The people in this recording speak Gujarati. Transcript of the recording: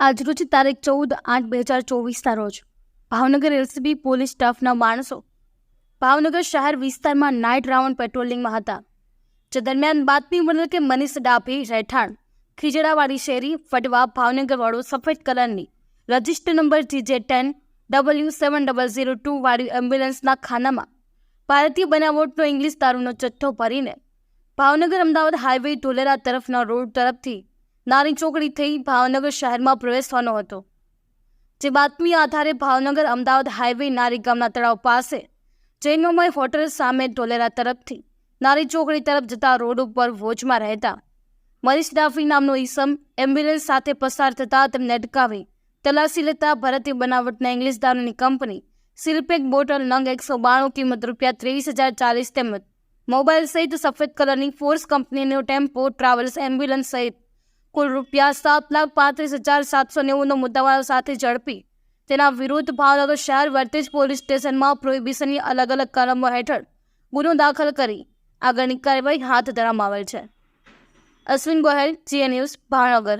આજરોજ તારીખ ચૌદ આઠ બે હજાર ચોવીસના રોજ ભાવનગર એલસીબી પોલીસ સ્ટાફના માણસો ભાવનગર શહેર વિસ્તારમાં નાઇટ રાઉન્ડ પેટ્રોલિંગમાં હતા. જે દરમિયાન બાતમી મળેલ કે મનીષ ડાભી, રહેઠાણ, ખીજડાવાડી શેરી ફડવા ભાવનગરવાળો સફેદ કલરની register number GJ ten W seven double zero two વાળી એમ્બ્યુલન્સના ખાનામાં ભારતીય બનાવટનો ઇંગ્લિશ દારૂનો જથ્થો ભરીને ભાવનગર અમદાવાદ હાઈવે ધોલેરા તરફના રોડ તરફથી નાની ચોકડી થઈ ભાવનગર શહેરમાં પ્રવેશવાનો હતો. જે બાતમી આધારે ભાવનગર અમદાવાદ હાઈવે નારી ગામના તળાવ પાસે જૈનોમય હોટલ સામે ઢોલેરા તરફથી નારી ચોકડી તરફ જતા રોડ ઉપર વોચમાં રહેતા મરીશ ડાફી નામનો ઈસમ એમ્બ્યુલન્સ સાથે પસાર થતા તેમને અટકાવી તલાશી લેતા ભારતીય બનાવટના ઇંગ્લિશ દારૂની કંપની સિલ્પેક બોટલ નંગ એકસો બાણું કિંમત રૂપિયા ત્રેવીસ હજાર ચાલીસ તેમજ મોબાઈલ સહિત સફેદ કલરની ફોર્સ કંપનીનો ટેમ્પો ટ્રાવેલ્સ એમ્બ્યુલન્સ સહિત કુલ રૂપિયા સાત લાખ પાંત્રીસ હજાર સાતસો નેવુંનો મુદ્દામાલ સાથે ઝડપી. તેના વિરુદ્ધ ભાવનગર શહેર વર્તેજ પોલીસ સ્ટેશનમાં પ્રોહિબિશનની અલગ અલગ કલમો હેઠળ ગુનો દાખલ કરી આગળની કાર્યવાહી હાથ ધરવામાં આવેલ છે. અશ્વિન ગોહેલ, જીએ ન્યૂઝ, ભાવનગર.